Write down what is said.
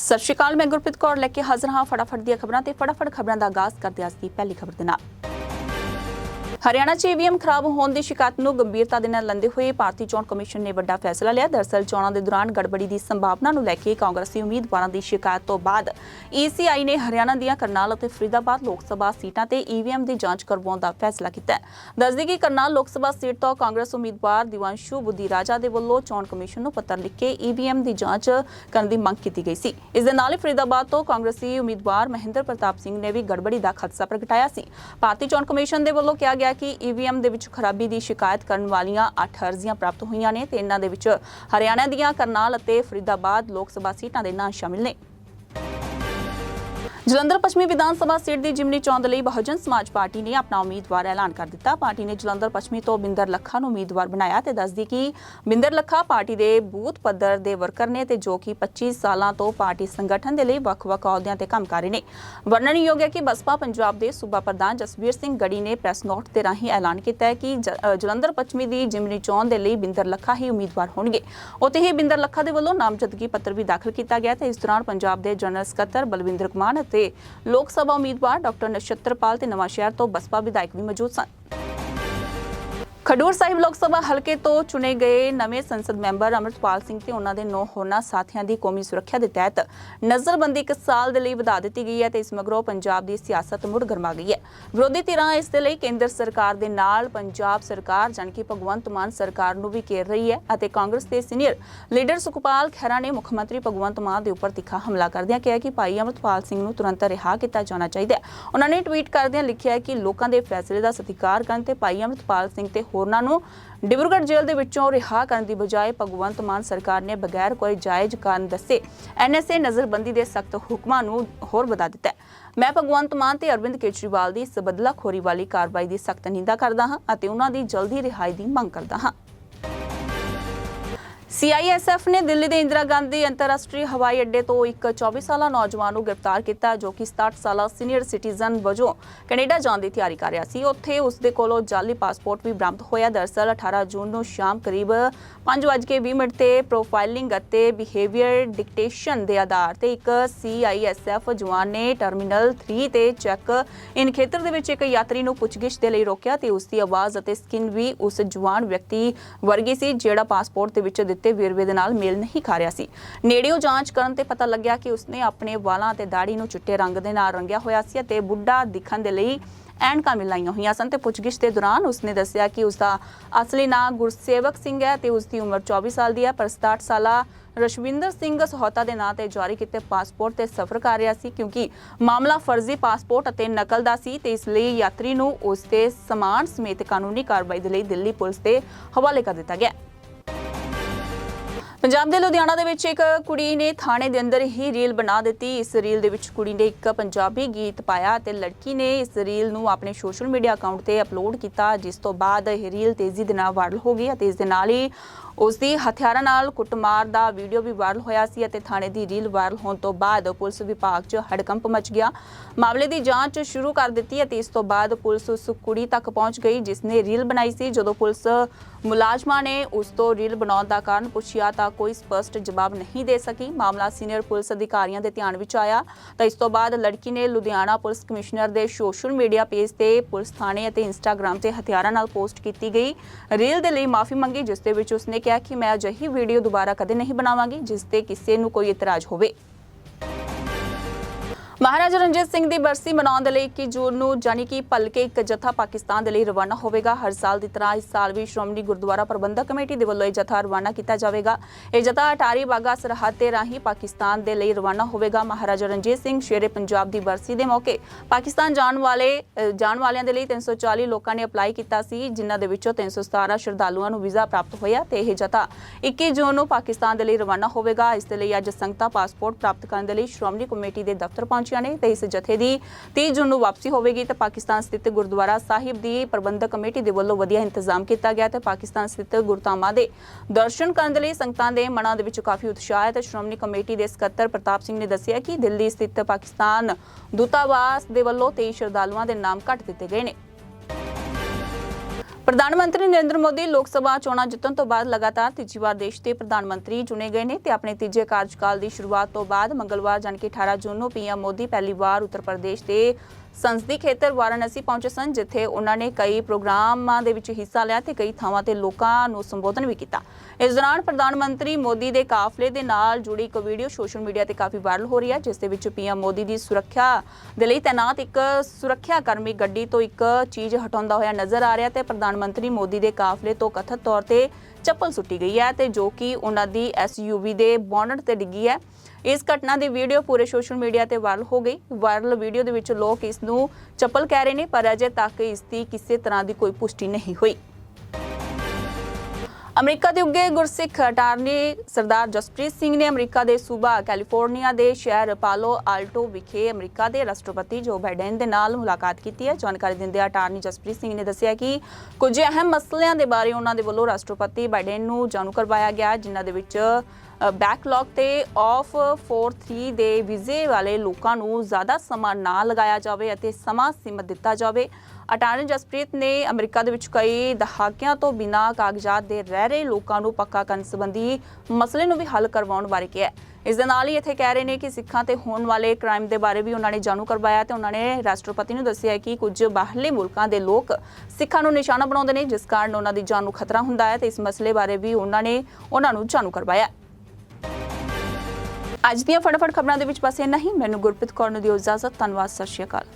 ਸਤਿ ਸ਼੍ਰੀ ਅਕਾਲ, ਮੈਂ ਗੁਰਪ੍ਰੀਤ ਕੌਰ ਲੈ ਕੇ ਹਾਜ਼ਰ ਹਾਂ ਫਟਾਫਟ ਦੀਆਂ ਖਬਰਾਂ ਤੇ ਫਟਾਫਟ ਖਬਰਾਂ ਦਾ ਆਗਾਜ਼ ਕਰਦੇ ਹਾਂ ਅੱਜ ਦੀ ਪਹਿਲੀ ਖਬਰ ਦੇ ਨਾਲ। ਹਰਿਆਣਾ 'ਚ ਈਵੀਐਮ ਖਰਾਬ ਹੋਣ ਦੀ ਸ਼ਿਕਾਇਤ ਨੂੰ ਗੰਭੀਰਤਾ ਦੇ ਨਾਲ ਲੈਂਦੇ ਹੋਏ ਭਾਰਤੀ ਚੋਣ ਕਮਿਸ਼ਨ ਨੇ ਵੱਡਾ ਫੈਸਲਾ ਲਿਆ। ਦਰਸਲ ਚੋਣਾਂ ਦੇ ਦੌਰਾਨ ਗੜਬੜੀ ਦੀ ਸੰਭਾਵਨਾ ਨੂੰ ਲੈ ਕੇ ਕਾਂਗਰਸੀ ਉਮੀਦਵਾਰਾਂ ਦੀ ਸ਼ਿਕਾਇਤ ਤੋਂ ਬਾਅਦ ਈਸੀਆਈ ਨੇ ਹਰਿਆਣਾ ਦੀਆਂ ਕਰਨਾਲ ਅਤੇ ਫਰੀਦਾਬਾਦ ਲੋਕ ਸਭਾ ਸੀਟਾਂ ਤੇ ਈਵੀਐਮ ਦੀ ਜਾਂਚ ਕਰਵਾਉਣ ਦਾ ਫੈਸਲਾ ਕੀਤਾ ਹੈ। ਦੱਸਦੀ ਕਿ ਕਰਨਾਲ ਲੋਕ ਸਭਾ ਸੀਟ ਤੋਂ ਕਾਂਗਰਸ ਉਮੀਦਵਾਰ ਦਿਵਾਂਸ਼ੂ ਬੁੱਧੀ ਰਾਜਾ ਦੇ ਵੱਲੋਂ ਚੋਣ ਕਮਿਸ਼ਨ ਨੂੰ ਪੱਤਰ ਲਿਖ ਕੇ ਈਵੀਐਮ ਦੀ ਜਾਂਚ ਕਰਨ ਦੀ ਮੰਗ ਕੀਤੀ ਗਈ ਸੀ। ਇਸ ਦੇ ਨਾਲ ਹੀ ਫਰੀਦਾਬਾਦ ਤੋਂ ਕਾਂਗਰਸੀ ਉਮੀਦਵਾਰ ਮਹਿੰਦਰ ਪ੍ਰਤਾਪ ਸਿੰਘ ਨੇ ਵੀ ਗੜਬੜੀ ਦਾ ਖਦਸ਼ਾ ਪ੍ਰਗਟਾਇਆ ਸੀ। ਭਾਰਤੀ ਚੋਣ ਕਮਿਸ਼ਨ ਦੇ ਵੱਲੋਂ ਕਿਹਾ ਗਿਆ ਕਿ ਈਵੀਐਮ ਦੇ ਵਿੱਚ ਖਰਾਬੀ ਦੀ ਸ਼ਿਕਾਇਤ ਕਰਨ ਵਾਲੀਆਂ 8 ਅਰਜ਼ੀਆਂ ਪ੍ਰਾਪਤ ਹੋਈਆਂ ਨੇ ਤੇ ਇਹਨਾਂ ਦੇ ਵਿੱਚ ਹਰਿਆਣਾ ਦੀਆਂ ਕਰਨਾਲ ਅਤੇ ਫਰੀਦਾਬਾਦ ਲੋਕ ਸਭਾ ਸੀਟਾਂ ਦੇ ਨਾਂ ਸ਼ਾਮਿਲ ਨੇ। ਜਲੰਧਰ ਪੱਛਮੀ ਵਿਧਾਨ ਸਭਾ ਸੀਟ ਦੀ ਜਿਮਨੀ ਚੋਣ ਲਈ ਬਹੁਜਨ ਸਮਾਜ ਪਾਰਟੀ ਨੇ ਆਪਣਾ ਉਮੀਦਵਾਰ ਐਲਾਨ ਕਰ ਦਿੱਤਾ। ਪਾਰਟੀ ਨੇ ਜਲੰਧਰ ਪੱਛਮੀ ਤੋਂ ਬਿੰਦਰ ਲੱਖਾ ਨੂੰ ਉਮੀਦਵਾਰ ਬਣਾਇਆ ਤੇ ਦੱਸਦੀ ਕਿ ਬਿੰਦਰ ਲੱਖਾ ਪਾਰਟੀ ਦੇ ਬੂਥ ਪੱਧਰ ਦੇ ਵਰਕਰ ਨੇ ਤੇ ਜੋ ਕਿ 25 ਸਾਲਾਂ ਤੋਂ ਪਾਰਟੀ ਸੰਗਠਨ ਦੇ ਲਈ ਵੱਖ-ਵੱਖ ਅਹੁਦਿਆਂ ਤੇ ਕੰਮ ਕਰ ਰਹੇ ਨੇ। ਵਰਣਨਯੋਗ ਹੈ ਕਿ ਬਸਪਾ ਪੰਜਾਬ ਦੇ ਸੂਬਾ ਪ੍ਰਧਾਨ ਜਸਵੀਰ ਸਿੰਘ ਗੜੀ ਨੇ ਪ੍ਰੈਸ ਨੋਟ ਦੇ ਰਾਹੀਂ ਐਲਾਨ ਕੀਤਾ ਹੈ ਕਿ ਜਲੰਧਰ ਪੱਛਮੀ ਦੀ ਜਿਮਨੀ ਚੋਣ ਦੇ ਲਈ ਬਿੰਦਰ ਲੱਖਾ ਹੀ ਉਮੀਦਵਾਰ ਹੋਣਗੇ। ਉੱਥੇ ਹੀ ਬਿੰਦਰ ਲੱਖਾ ਦੇ ਵੱਲੋਂ ਨਾਮਜ਼ਦਗੀ ਪੱਤਰ ਵੀ ਦਾਖਲ ਕੀਤਾ ਗਿਆ ਤੇ ਇਸ ਦੌਰਾਨ ਪੰਜਾਬ ਦੇ ਜਨਰਲ ਸਕੱਤਰ ਬਲਵਿੰਦਰ ਕੁਮਾਰ ਅਤੇ ਲੋਕ ਸਭਾ ਉਮੀਦਵਾਰ ਡਾਕਟਰ ਨਛੱਤਰਪਾਲ ਤੇ ਨਵਾਂ ਸ਼ਹਿਰ ਤੋਂ ਬਸਪਾ ਵਿਧਾਇਕ ਵੀ ਮੌਜੂਦ ਸਨ। ਖਡੂਰ ਸਾਹਿਬ ਲੋਕ ਸਭਾ ਹਲਕੇ ਤੋਂ ਚੁਣੇ ਗਏ ਨਵੇਂ ਸੰਸਦ ਮੈਂਬਰ ਅਮਰਪਾਲ ਸਿੰਘ ਤੇ ਉਹਨਾਂ ਦੇ ਨੌ ਹੋਰਨਾਂ ਸਾਥੀਆਂ ਦੀ ਕੌਮੀ ਸੁਰੱਖਿਆ ਦੇ ਤਹਿਤ ਨਜ਼ਰਬੰਦੀ ਇੱਕ ਸਾਲ ਦੇ ਲਈ ਵਧਾ ਦਿੱਤੀ ਗਈ ਹੈ ਤੇ ਇਸ ਮਗਰੋਂ ਪੰਜਾਬ ਦੀ ਸਿਆਸਤ ਮੁੜ ਗਰਮਾ ਗਈ ਹੈ। ਵਿਰੋਧੀ ਧਿਰਾਂ ਇਸ ਦੇ ਲਈ ਕੇਂਦਰ ਸਰਕਾਰ ਦੇ ਨਾਲ ਪੰਜਾਬ ਸਰਕਾਰ ਜਾਣੀ ਕਿ ਭਗਵੰਤ ਮਾਨ ਸਰਕਾਰ ਨੂੰ ਵੀ ਘੇਰ ਰਹੀ ਹੈ ਅਤੇ ਕਾਂਗਰਸ ਦੇ ਸੀਨੀਅਰ ਲੀਡਰ ਸੁਖਪਾਲ ਖਹਿਰਾ ਨੇ ਮੁੱਖ ਮੰਤਰੀ ਭਗਵੰਤ ਮਾਨ ਦੇ ਉੱਪਰ ਤਿੱਖਾ ਹਮਲਾ ਕਰਦਿਆਂ ਕਿਹਾ ਕਿ ਭਾਈ ਅਮਰਪਾਲ ਸਿੰਘ ਨੂੰ ਤੁਰੰਤ ਰਿਹਾ ਕੀਤਾ ਜਾਣਾ ਚਾਹੀਦਾ ਹੈ। ਉਹਨਾਂ ਨੇ ਟਵੀਟ ਕਰਦਿਆਂ ਲਿਖਿਆ ਕਿ ਲੋਕਾਂ ਦੇ ਫੈਸਲੇ ਦਾ ਸਤਿਕਾਰ ਕਰਨ ਤੇ ਭਾਈ ਅਮਰਪਾਲ ਸਿੰਘ ਤੇ ਹੋਰਨਾਂ ਨੂੰ ਡਿਬਰੂਗੜ੍ਹ ਜੇਲ੍ਹ ਦੇ ਵਿੱਚੋਂ ਰਿਹਾ ਕਰਨ ਦੀ ਬਜਾਏ ਭਗਵੰਤ ਮਾਨ ਸਰਕਾਰ ਨੇ ਬਗੈਰ ਕੋਈ ਜਾਇਜ਼ ਕਾਰਨ ਦੱਸੇ ਐਨਐਸਏ ਨਜ਼ਰਬੰਦੀ ਦੇ ਸਖਤ ਹੁਕਮਾਂ ਨੂੰ ਹੋਰ ਵਧਾ ਦਿੱਤਾ ਮੈਂ ਭਗਵੰਤ ਮਾਨ ਤੇ ਅਰਵਿੰਦ ਕੇਜਰੀਵਾਲ ਦੀ ਇਸ ਬਦਲਾਖੋਰੀ ਵਾਲੀ ਕਾਰਵਾਈ ਦੀ ਸਖਤ ਨਿੰਦਾ ਕਰਦਾ ਹਾਂ ਅਤੇ ਉਹਨਾਂ ਦੀ ਜਲਦੀ ਰਿਹਾਈ ਦੀ ਮੰਗ ਕਰਦਾ ਹਾਂ। ਸੀਆਈਐਸਐਫ ਨੇ ਦਿੱਲੀ ਦੇ ਇੰਦਰਾ ਗਾਂਧੀ ਅੰਤਰਰਾਸ਼ਟਰੀ ਹਵਾਈ ਅੱਡੇ ਤੋਂ ਇੱਕ 24 ਸਾਲਾ ਨੌਜਵਾਨ ਨੂੰ ਗ੍ਰਿਫਤਾਰ ਕੀਤਾ, ਜੋ ਕਿ 67 ਸਾਲਾ ਸੀਨੀਅਰ ਸਿਟੀਜ਼ਨ ਵਜੋਂ ਕੈਨੇਡਾ ਜਾਣ ਦੀ ਤਿਆਰੀ ਕਰ ਰਿਹਾ ਸੀ। ਉੱਥੇ ਉਸ ਦੇ ਕੋਲੋਂ ਜਾਲੀ ਪਾਸਪੋਰਟ ਵੀ ਬਰਾਮਦ ਹੋਇਆ। ਦਰਅਸਲ 18 ਜੂਨ ਨੂੰ ਸ਼ਾਮ ਕਰੀਬ 5:20 ਮਿੰਟ ਤੇ ਪ੍ਰੋਫਾਈਲਿੰਗ ਅਤੇ ਬਿਹੇਵੀਅਰ ਡਿਕਟੇਸ਼ਨ ਦੇ ਆਧਾਰ ਤੇ ਇੱਕ ਸੀਆਈਐਸਐਫ ਜਵਾਨ ਨੇ ਟਰਮੀਨਲ 3 ਤੇ ਚੈੱਕ ਇਨ ਖੇਤਰ ਦੇ ਵਿੱਚ ਇੱਕ ਯਾਤਰੀ ਨੂੰ ਪੁੱਛਗਿੱਛ ਦੇ ਲਈ ਰੋਕਿਆ ਤੇ ਉਸ ਦੀ ਆਵਾਜ਼ ਅਤੇ ਸਕਿਨ ਵੀ ਉਸ ਜਵਾਨ ਵਿਅਕਤੀ ਵਰਗੀ ਸੀ, ਜਿਹੜਾ ਪਾਸਪੋਰਟ ਦੇ ਵਿੱਚ ਦਿੱਤੇ ਵੇਰਵੇ ਦੇ ਨਾਲ ਮੇਲ ਨਹੀਂ ਖਾ ਰਿਹਾ ਸੀ। ਨੇੜਿਓਂ ਜਾਂਚ ਕਰਨ ਤੇ ਪਤਾ ਲੱਗਿਆ ਕਿ ਉਸਨੇ ਆਪਣੇ ਵਾਲਾਂ ਤੇ ਦਾੜੀ ਨੂੰ ਚਿੱਟੇ ਰੰਗ ਦੇ ਨਾਲ ਰੰਗਿਆ ਹੋਇਆ ਸੀ ਅਤੇ ਬੁੱਢਾ ਦਿਖਣ ਦੇ ਲਈ ਐਨਕਾਂ ਵੀ ਹੋਈਆਂ ਸਨ ਤੇ ਪੁੱਛਗਿੱਛ ਦੇ ਦੌਰਾਨ ਉਸਨੇ ਦੱਸਿਆ ਕਿ ਉਸਦਾ ਅਸਲੀ ਨਾਮ ਗੁਰਸੇਵਕ ਸਿੰਘ ਹੈ ਤੇ ਉਸਦੀ ਉਮਰ 24 ਸਾਲ ਦੀ ਹੈ, ਪਰ 67 ਸਾਲਾ ਰਸ਼ਵਿੰਦਰ ਸਿੰਘ ਸਹੋਤਾ ਦੇ ਨਾਂ ਤੇ ਜਾਰੀ ਕੀਤੇ ਪਾਸਪੋਰਟ ਤੇ ਸਫ਼ਰ ਕਰ ਰਿਹਾ ਸੀ ਕਿਉਂਕਿ ਮਾਮਲਾ ਫਰਜ਼ੀ ਪਾਸਪੋਰਟ ਅਤੇ ਨਕਲ ਦਾ ਸੀ ਤੇ ਇਸ ਲਈ ਯਾਤਰੀ ਨੂੰ ਉਸ ਦੇ ਸਮਾਨ ਸਮੇਤ ਕਾਨੂੰਨੀ ਕਾਰਵਾਈ ਦੇ ਲਈ ਦਿੱਲੀ ਪੁਲਿਸ ਦੇ ਹਵਾਲੇ ਕਰ ਦਿੱਤਾ ਗਿਆ। ਪੰਜਾਬ ਦੇ ਲੁਧਿਆਣਾ ਦੇ ਵਿੱਚ ਇੱਕ ਕੁੜੀ ਨੇ ਥਾਣੇ ਦੇ ਅੰਦਰ ਹੀ ਰੀਲ ਬਣਾ ਦਿੱਤੀ। ਇਸ ਰੀਲ ਦੇ ਵਿੱਚ ਕੁੜੀ ਨੇ ਇੱਕ ਪੰਜਾਬੀ ਗੀਤ ਪਾਇਆ ਤੇ ਲੜਕੀ ਨੇ ਇਸ ਰੀਲ ਨੂੰ ਆਪਣੇ ਸੋਸ਼ਲ ਮੀਡੀਆ ਅਕਾਊਂਟ ਤੇ ਅਪਲੋਡ ਕੀਤਾ, ਜਿਸ ਤੋਂ ਬਾਅਦ ਇਹ ਰੀਲ ਤੇਜ਼ੀ ਦੇ ਨਾਲ ਵਾਇਰਲ ਹੋ ਗਈ ਅਤੇ ਇਸ ਦੇ ਨਾਲ ਹੀ ਉਸ ਦੀ ਹਥਿਆਰਾਂ ਨਾਲ ਕੁੱਟਮਾਰ ਦਾ ਵੀਡੀਓ ਵੀ ਵਾਇਰਲ ਹੋਇਆ ਸੀ ਅਤੇ ਥਾਣੇ ਦੀ ਰੀਲ ਵਾਇਰਲ ਹੋਣ ਤੋਂ ਬਾਅਦ ਪੁਲਿਸ ਵਿਭਾਗ 'ਚ ਹੜਕੰਪ ਮਚ ਗਿਆ। ਮਾਮਲੇ ਦੀ ਜਾਂਚ ਸ਼ੁਰੂ ਕਰ ਦਿੱਤੀ ਅਤੇ ਇਸ ਤੋਂ ਬਾਅਦ ਪੁਲਿਸ ਉਸ ਕੁੜੀ ਤੱਕ ਪਹੁੰਚ ਗਈ ਜਿਸ ਨੇ ਰੀਲ ਬਣਾਈ ਸੀ। ਜਦੋਂ ਪੁਲਿਸ ਮੁਲਾਜ਼ਮਾਂ ਨੇ ਉਸ ਤੋਂ ਰੀਲ ਬਣਾਉਣ ਦਾ ਕਾਰਨ ਪੁੱਛਿਆ ਤਾਂ ਕੋਈ ਸਪਸ਼ਟ ਜਵਾਬ ਨਹੀਂ ਦੇ ਸਕੀ। ਮਾਮਲਾ ਸੀਨੀਅਰ ਪੁਲਿਸ ਅਧਿਕਾਰੀਆਂ ਦੇ ਧਿਆਨ ਵਿੱਚ ਆਇਆ। ਤਾਂ ਇਸ ਤੋਂ ਬਾਅਦ ਲੜਕੀ ਨੇ ਲੁਧਿਆਣਾ ਪੁਲਿਸ ਕਮਿਸ਼ਨਰ ਦੇ ਸੋਸ਼ਲ ਮੀਡੀਆ ਪੇਜ ਤੇ ਪੁਲਿਸ ਥਾਣੇ ਅਤੇ ਇੰਸਟਾਗ੍ਰam ਤੇ ਹਥਿਆਰਾਂ ਨਾਲ ਪੋਸਟ ਕੀਤੀ ਗਈ। ਰੀਲ ਦੇ ਲਈ ਮਾਫੀ ਮੰਗੀ, ਜਿਸ ਦੇ ਵਿੱਚ ਉਸਨੇ ਕਿਹਾ ਕਿ ਮੈਂ ਅਜਿਹੀ ਵੀਡੀਓ ਦੁਬਾਰਾ ਕਦੇ ਨਹੀਂ ਬਣਾਵਾਂਗੀ ਜਿਸ ਤੇ ਕਿਸੇ ਨੂੰ ਕੋਈ ਇਤਰਾਜ਼ ਹੋਵੇ। ਮਹਾਰਾਜਾ ਰਣਜੀਤ ਸਿੰਘ ਦੀ ਬਰਸੀ ਮਨਾਉਣ ਦੇ ਲਈ 21 ਜੂਨ ਨੂੰ ਜਾਨੀ ਕਿ ਭਲਕੇ ਇੱਕ ਜਥਾ ਪਾਕਿਸਤਾਨ ਦੇ ਲਈ ਰਵਾਨਾ ਹੋਵੇਗਾ। ਹਰ ਸਾਲ ਦੀ ਤਰ੍ਹਾਂ ਇਸ ਸਾਲ ਵੀ ਸ਼੍ਰੋਮਣੀ ਗੁਰਦੁਆਰਾ ਪ੍ਰਬੰਧਕ ਕਮੇਟੀ ਦੇ ਵੱਲੋਂ ਇਹ ਜਥਾ ਰਵਾਨਾ ਕੀਤਾ ਜਾਵੇਗਾ। ਇਹ ਜਥਾ ਅਟਾਰੀ ਬਾਗਾ ਸਰਹੱਦ ਤੇ ਰਾਹੀਂ ਪਾਕਿਸਤਾਨ ਦੇ ਲਈ ਰਵਾਨਾ ਹੋਵੇਗਾ। ਮਹਾਰਾਜਾ ਰਣਜੀਤ ਸਿੰਘ ਸ਼ੇਰੇ ਪੰਜਾਬ ਦੀ ਬਰਸੀ ਦੇ ਮੌਕੇ ਪਾਕਿਸਤਾਨ ਜਾਣ ਵਾਲੇ ਜਾਣ ਵਾਲਿਆਂ ਦੇ ਲਈ 340 ਲੋਕਾਂ ਨੇ ਅਪਲਾਈ ਕੀਤਾ ਸੀ, ਜਿਨ੍ਹਾਂ ਦੇ ਵਿੱਚੋਂ 317 ਸ਼ਰਧਾਲੂਆਂ ਨੂੰ ਵੀਜ਼ਾ ਪ੍ਰਾਪਤ ਹੋਇਆ ਤੇ ਇਹ ਜਥਾ 21 ਜੂਨ ਨੂੰ ਪਾਕਿਸਤਾਨ ਦੇ ਲਈ ਰਵਾਨਾ ਹੋਵੇਗਾ। ਇਸ ਦੇ ਲਈ ਅੱਜ ਸੰਗਤਾਂ ਪਾਸਪੋਰਟ ਪ੍ਰਾਪਤ ਕਰਨ ਦੇ ਲਈ ਸ਼੍ਰੋਮਣੀ ਕਮੇਟੀ ਦੇ ਦਫ਼ਤਰ ਪਹੁੰਚ ਪਹੁੰਚੀਆਂ ਨੇ ਤੇ ਇਸ ਜਥੇ ਦੀ 30 ਜੂਨ ਨੂੰ ਵਾਪਸੀ ਹੋਵੇਗੀ ਤੇ ਪਾਕਿਸਤਾਨ ਸਥਿਤ ਗੁਰਦੁਆਰਾ ਸਾਹਿਬ ਦੀ ਪ੍ਰਬੰਧਕ ਕਮੇਟੀ ਦੇ ਵੱਲੋਂ ਵਧੀਆ ਇੰਤਜ਼ਾਮ ਕੀਤਾ ਗਿਆ ਤੇ ਪਾਕਿਸਤਾਨ ਸਥਿਤ ਗੁਰਧਾਮਾਂ ਦੇ ਦਰਸ਼ਨ ਕਰਨ ਦੇ ਲਈ ਸੰਗਤਾਂ ਦੇ ਮਨਾਂ ਦੇ ਵਿੱਚ ਕਾਫੀ ਉਤਸ਼ਾਹ ਹੈ ਤੇ ਸ਼੍ਰੋਮਣੀ ਕਮੇਟੀ ਦੇ ਸਕੱਤਰ ਪ੍ਰਤਾਪ ਸਿੰਘ ਨੇ ਦੱਸਿਆ ਕਿ ਦਿੱਲੀ ਸਥਿਤ ਪਾਕਿਸਤਾਨ ਦੂਤਾਵਾਸ ਦੇ ਵੱਲੋਂ 23 ਸ਼ਰਧਾਲੂਆਂ ਦੇ ਨਾਮ ਕੱਟ ਦਿੱਤੇ ਗਏ ਨੇ। ਪ੍ਰਧਾਨ ਮੰਤਰੀ ਨਰਿੰਦਰ ਮੋਦੀ ਲੋਕ ਸਭਾ ਚੋਣਾਂ ਜਿੱਤਣ ਤੋਂ ਬਾਅਦ ਲਗਾਤਾਰ ਤੀਜੀ ਵਾਰ ਦੇਸ਼ ਦੇ ਪ੍ਰਧਾਨ ਮੰਤਰੀ ਚੁਣੇ ਗਏ ਨੇ ਤੇ ਆਪਣੇ ਤੀਜੇ ਕਾਰਜਕਾਲ ਦੀ ਸ਼ੁਰੂਆਤ ਤੋਂ ਬਾਅਦ ਮੰਗਲਵਾਰ ਜਾਣੀ ਕਿ 18 ਜੂਨ ਨੂੰ ਪੀਐਮ ਮੋਦੀ ਪਹਿਲੀ ਵਾਰ ਉੱਤਰ ਪ੍ਰਦੇਸ਼ ਦੇ ਸੰਸਦੀ ਖੇਤਰ ਵਾਰਾਣਸੀ ਪਹੁੰਚੇ ਸਨ, ਜਿੱਥੇ ਉਹਨਾਂ ਨੇ ਕਈ ਪ੍ਰੋਗਰਾਮਾਂ ਦੇ ਵਿੱਚ ਹਿੱਸਾ ਲਿਆ ਤੇ ਕਈ ਥਾਵਾਂ ਤੇ ਲੋਕਾਂ ਨੂੰ ਸੰਬੋਧਨ ਵੀ ਕੀਤਾ। ਇਸ ਦੌਰਾਨ ਪ੍ਰਧਾਨ ਮੰਤਰੀ ਮੋਦੀ ਦੇ ਕਾਫਲੇ ਦੇ ਨਾਲ ਜੁੜੀ ਇੱਕ ਵੀਡੀਓ ਸੋਸ਼ਲ ਮੀਡੀਆ ਤੇ ਕਾਫੀ ਵਾਇਰਲ ਹੋ ਰਹੀ ਹੈ, ਜਿਸ ਦੇ ਵਿੱਚ ਪੀਐਮ ਮੋਦੀ ਦੀ ਸੁਰੱਖਿਆ ਦੇ ਲਈ ਤਾਇਨਾਤ ਇੱਕ ਸੁਰੱਖਿਆ ਕਰਮੀ ਗੱਡੀ ਤੋਂ ਇੱਕ ਚੀਜ਼ ਹਟਾਉਂਦਾ ਹੋਇਆ ਨਜ਼ਰ ਆ ਰਿਹਾ ਤੇ ਪ੍ਰਧਾਨ ਮੰਤਰੀ ਮੋਦੀ ਦੇ ਕਾਫਲੇ ਤੋਂ ਕਥਿਤ ਤੌਰ ਤੇ ਚੱਪਲ ਸੁੱਟੀ ਗਈ ਹੈ ਤੇ ਜੋ ਕਿ ਉਹਨਾਂ ਦੀ ਐਸਯੂਵੀ ਦੇ ਬੋਨਟ ਤੇ ਡਿੱਗੀ ਹੈ। ਇਸ ਘਟਨਾ ਦੀ ਵੀਡੀਓ ਪੂਰੇ ਸੋਸ਼ਲ ਮੀਡੀਆ ਤੇ ਵਾਇਰਲ ਹੋ ਗਈ। ਵਾਇਰਲ ਵੀਡੀਓ ਦੇ ਵਿੱਚ ਲੋਕ ਇਸ ਨੂੰ ਚੱਪਲ ਕਹਿ ਰਹੇ ਨੇ, ਪਰ ਅਜੇ ਤੱਕ ਇਸ ਦੀ ਕਿਸੇ ਤਰ੍ਹਾਂ ਦੀ ਕੋਈ ਪੁਸ਼ਟੀ ਨਹੀਂ ਹੋਈ। ਅਮਰੀਕਾ ਦੇ ਉੱਗੇ ਗੁਰਸਿੱਖ ਅਟਾਰਨੀ ਸਰਦਾਰ ਜਸਪ੍ਰੀਤ ਸਿੰਘ ਨੇ ਅਮਰੀਕਾ ਦੇ ਸੂਬਾ ਕੈਲੀਫੋਰਨੀਆ ਦੇ ਸ਼ਹਿਰ ਪਾਲੋ ਆਲਟੋ ਵਿਖੇ ਅਮਰੀਕਾ ਦੇ ਰਾਸ਼ਟਰਪਤੀ ਜੋ ਬਾਈਡਨ ਦੇ ਨਾਲ ਮੁਲਾਕਾਤ ਕੀਤੀ ਹੈ। ਜਾਣਕਾਰੀ ਦਿੰਦੇ ਅਟਾਰਨੀ ਜਸਪ੍ਰੀਤ ਸਿੰਘ ਨੇ ਦੱਸਿਆ ਕਿ ਕੁਝ ਅਹਿਮ ਮਸਲਿਆਂ ਦੇ ਬਾਰੇ ਉਹਨਾਂ ਦੇ ਵੱਲੋਂ ਰਾਸ਼ਟਰਪਤੀ ਬਾਈਡਨ ਨੂੰ ਜਾਣੂ ਕਰਵਾਇਆ ਗਿਆ, ਜਿਨ੍ਹਾਂ ਦੇ ਵਿੱਚ ਬੈਕਲੌਗ ਤੇ ਆਫ 43 ਦੇ ਵੀਜ਼ੇ ਵਾਲੇ ਲੋਕਾਂ ਨੂੰ ਜ਼ਿਆਦਾ ਸਮਾਂ ਨਾ ਲਗਾਇਆ ਜਾਵੇ ਅਤੇ ਸਮਾਂ ਸੀਮਤ ਦਿੱਤਾ ਜਾਵੇ। ਅਟਾਰਨੀ ਜਸਪ੍ਰੀਤ ਨੇ ਅਮਰੀਕਾ ਦੇ ਵਿੱਚ ਕਈ ਦਹਾਕਿਆਂ ਤੋਂ ਬਿਨਾਂ ਕਾਗਜ਼ਾਤ ਦੇ ਰਹਿ ਰਹੇ ਲੋਕਾਂ ਨੂੰ ਪੱਕਾ ਕਰਨ ਸੰਬੰਧੀ ਮਸਲੇ ਨੂੰ ਵੀ ਹੱਲ ਕਰਵਾਉਣ ਬਾਰੇ ਕਿਹਾ ਇਸ ਦੇ ਨਾਲ ਹੀ ਇੱਥੇ ਕਹਿ ਰਹੇ ਨੇ ਕਿ ਸਿੱਖਾਂ ਤੇ ਹੋਣ ਵਾਲੇ ਕ੍ਰਾਈਮ ਦੇ ਬਾਰੇ ਵੀ ਉਹਨਾਂ ਨੇ ਜਾਣੂ ਕਰਵਾਇਆ ਤੇ ਉਹਨਾਂ ਨੇ ਰਾਸ਼ਟਰਪਤੀ ਨੂੰ ਦੱਸਿਆ ਕਿ ਕੁਝ ਬਾਹਰਲੇ ਮੁਲਕਾਂ ਦੇ ਲੋਕ ਸਿੱਖਾਂ ਨੂੰ ਨਿਸ਼ਾਨਾ ਬਣਾਉਂਦੇ ਨੇ, ਜਿਸ ਕਾਰਨ ਉਹਨਾਂ ਦੀ ਜਾਨ ਨੂੰ ਖਤਰਾ ਹੁੰਦਾ ਹੈ ਤੇ ਇਸ ਮਸਲੇ ਬਾਰੇ ਵੀ ਉਹਨਾਂ ਨੇ ਉਹਨਾਂ ਨੂੰ ਜਾਣੂ ਕਰਵਾਇਆ ਅੱਜ ਦੀਆਂ ਫਟਾਫਟ ਖਬਰਾਂ ਦੇ ਵਿੱਚ ਬਸ ਇੰਨਾ ਹੀ। ਮੈਨੂੰ ਗੁਰਪ੍ਰੀਤ ਕੌਰ ਨੂੰ ਦਿਓ ਇਜਾਜ਼ਤ। ਧੰਨਵਾਦ। ਸਤਿ ਸ਼੍ਰੀ ਅਕਾਲ।